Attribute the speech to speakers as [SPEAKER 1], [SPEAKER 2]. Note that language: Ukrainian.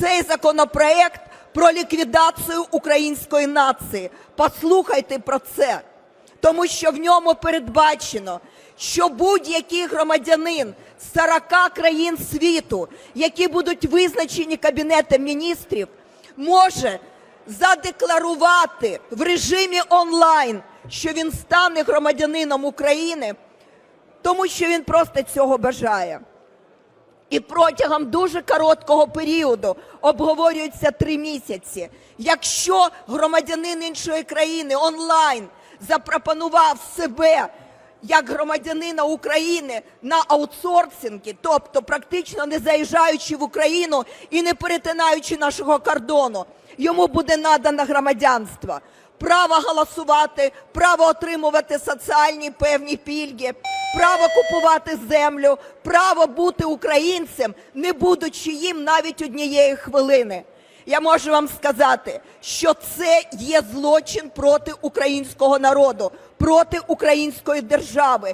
[SPEAKER 1] цей законопроект про ліквідацію української нації. Послухайте про це, тому що в ньому передбачено, що будь-який громадянин з 40 країн світу, які будуть визначені Кабінетом міністрів, може задекларувати в режимі онлайн, що він стане громадянином України, тому що він просто цього бажає. І протягом дуже короткого періоду обговорюється три місяці. Якщо громадянин іншої країни онлайн запропонував себе як громадянина України на аутсорсингі, тобто практично не заїжджаючи в Україну і не перетинаючи нашого кордону, йому буде надано громадянство. Право голосувати, право отримувати соціальні певні пільги, право купувати землю, право бути українцем, не будучи їм навіть однієї хвилини. Я можу вам сказати, що це є злочин проти українського народу, проти української держави.